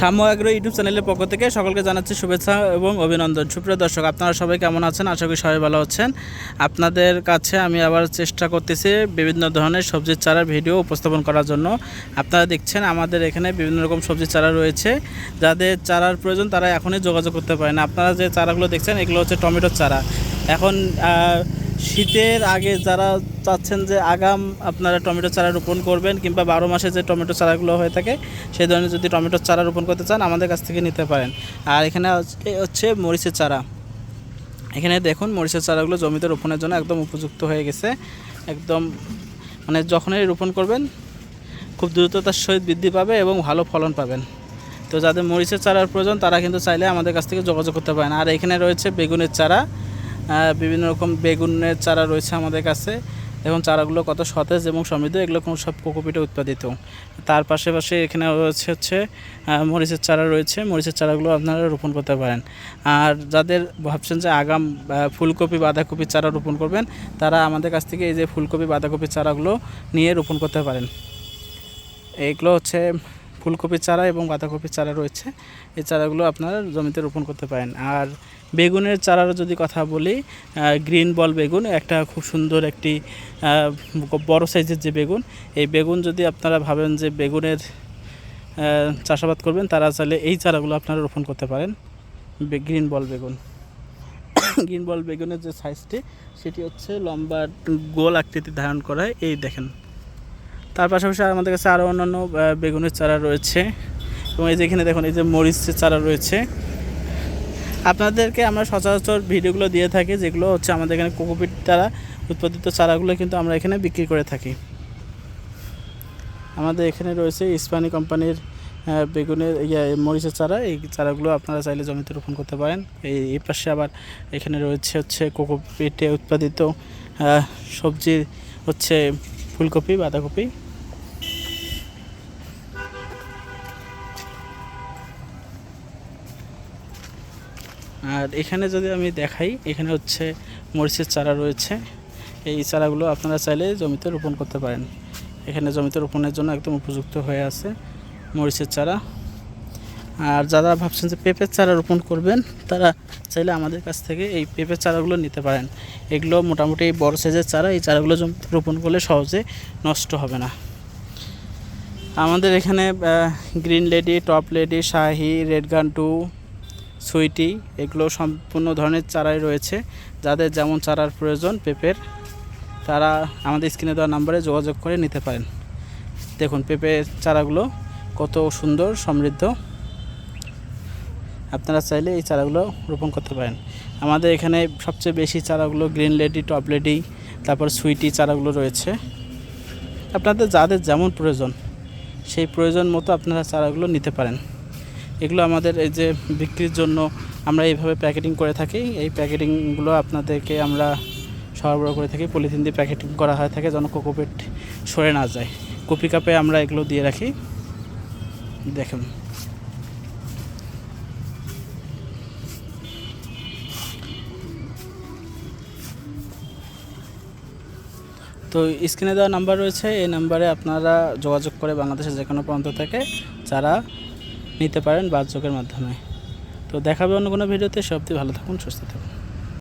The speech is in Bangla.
সাম্য আগ্রহ ইউটিউব চ্যানেলের পক্ষ থেকে সকলকে জানাচ্ছি শুভেচ্ছা এবং অভিনন্দন। সুপ্রিয় দর্শক, আপনারা সবাই কেমন আছেন? আশা করি সবাই ভালো আছেন। আপনাদের কাছে আমি আবার চেষ্টা করতেছি বিভিন্ন ধরনের সবজির চারার ভিডিও উপস্থাপন করার জন্য। আপনারা দেখছেন আমাদের এখানে বিভিন্ন রকম সবজির চারা রয়েছে। যাদের চারার প্রয়োজন তারা এখনই যোগাযোগ করতে পারেন। আপনারা যে চারাগুলো দেখছেন, এগুলো হচ্ছে টমেটোর চারা। এখন শীতের আগে যারা চাচ্ছেন যে আগাম আপনারা টমেটো চারা রোপণ করবেন কিংবা বারো মাসে যে টমেটো চারাগুলো হয়ে থাকে সেই ধরনের যদি টমেটোর চারা রোপণ করতে চান, আমাদের কাছ থেকে নিতে পারেন। আর এখানে হচ্ছে- মরিচের চারা। এখানে দেখুন, মরিচের চারাগুলো জমিতে রোপণের জন্য একদম উপযুক্ত হয়ে গেছে। একদম মানে যখনই রোপণ করবেন, খুব দ্রুততার সহিত বৃদ্ধি পাবে এবং ভালো ফলন পাবেন। তো যাদের মরিচের চারার প্রয়োজন, তারা কিন্তু চাইলে আমাদের কাছ থেকে যোগাযোগ করতে পারেন। আর এখানে রয়েছে বেগুনের চারা। বিভিন্ন রকম বেগুনের চারা রয়েছে আমাদের কাছে। এবং চারাগুলো কত সতেজ এবং সমৃদ্ধ। এগুলো কোনো সব কোকোপিটে উৎপাদিত। তার পাশাপাশি এখানে রয়েছে হচ্ছে মরিচের চারা রয়েছে। মরিচের চারাগুলো আপনারা রোপণ করতে পারেন। আর যাদের ভাবছেন যে আগাম ফুলকপি বাঁধাকপির চারা রোপণ করবেন, তারা আমাদের কাছ থেকে এই যে ফুলকপি বাঁধাকপির চারাগুলো নিয়ে রোপণ করতে পারেন। এইগুলো হচ্ছে ফুলকপির চারা এবং বাঁধাকপির চারা রয়েছে। এই চারাগুলো আপনারা জমিতে রোপণ করতে পারেন। আর বেগুনের চারার যদি কথা বলি গ্রিন বল বেগুন একটা খুব সুন্দর একটি বড় সাইজের যে বেগুন, এই বেগুন যদি আপনারা ভাবেন যে বেগুনের চাষাবাদ করবেন, তারা চাইলে এই চারাগুলো আপনারা রোপণ করতে পারেন। গ্রিন বল বেগুন। গ্রিন বল বেগুনের যে সাইজটি, সেটি হচ্ছে লম্বা গোল আকৃতি ধারণ করা। হয়। এই দেখেন। তার পাশাপাশি আমাদের কাছে আরও অন্যান্য বেগুনের চারা রয়েছে। এবং এই যে এখানে দেখুন, এই যে মরিচের চারা রয়েছে। আপনাদেরকে আমরা সচরাচর ভিডিওগুলো দিয়ে থাকি, যেগুলো হচ্ছে আমাদের এখানে কোকোপিট দ্বারা উৎপাদিত চারাগুলো কিন্তু আমরা এখানে বিক্রি করে থাকি। আমাদের এখানে রয়েছে ইস্পানি কোম্পানির বেগুনের ইয়ে মরিচের চারা। এই চারাগুলো আপনারা চাইলে জমিতে রোপণ করতে পারেন। এই এই পাশে আবার এখানে রয়েছে হচ্ছে কোকোপিটে উৎপাদিত সবজি হচ্ছে ফুলকপি, বাঁধাকপি। আর এখানে যদি আমি দেখাই, এখানে হচ্ছে মরিচের চারা রয়েছে। এই চারাগুলো আপনারা চাইলে জমিতে রোপণ করতে পারেন। এখানে জমিতে রোপণের জন্য একদম উপযুক্ত হয়ে আছে মরিচের চারা। আর যারা ভাবছেন যে পেঁপের চারা রোপণ করবেন, তারা চাইলে আমাদের কাছ থেকে এই পেঁপের চারাগুলো নিতে পারেন। এগুলো মোটামুটি বড় সাইজের চারা, এই চারাগুলো জমিতে রোপণ করলে সহজে নষ্ট হবে না। আমাদের এখানে green lady, top lady, Shahi, red gun to sweety, এগুলো সম্পূর্ণ ধরনের চারাই রয়েছে। যাদের যেমন চারার প্রয়োজন, পেঁপের, তারা আমাদের স্ক্রিনে দেওয়া নাম্বারে যোগাযোগ করে নিতে পারেন। দেখুন, পেঁপের চারাগুলো কত সুন্দর, সমৃদ্ধ। আপনারা চাইলে এই চারাগুলো রোপণ করতে পারেন। আমাদের এখানে সবচেয়ে বেশি চারাগুলো গ্রিন লেডি, টপ লেডি, তারপর সুইটি চারাগুলো রয়েছে। আপনাদের যাদের যেমন প্রয়োজন, সেই প্রয়োজন মতো আপনারা চারাগুলো নিতে পারেন। এগুলো আমাদের এই যে বিক্রির জন্য আমরা এইভাবে প্যাকেটিং করে থাকি। এই প্যাকেটিংগুলো আপনাদেরকে আমরা সরবরাহ করে থাকি। পলিথিন দিয়ে প্যাকেটিং করা হয়ে থাকে যেন কোকোপিট সরে না যায়। কপি কাপে আমরা এগুলো দিয়ে রাখি। দেখুন। তো স্ক্রিনে দেওয়া নাম্বার রয়েছে। এই নাম্বারে আপনারা যোগাযোগ করে বাংলাদেশের যে কোনো প্রান্ত থেকে যারা নিতে পারেন বাসযোগের মাধ্যমে। তো দেখাবে অন্য কোনো ভিডিওতে। সবটি ভালো থাকুন সুস্থ থাকুন।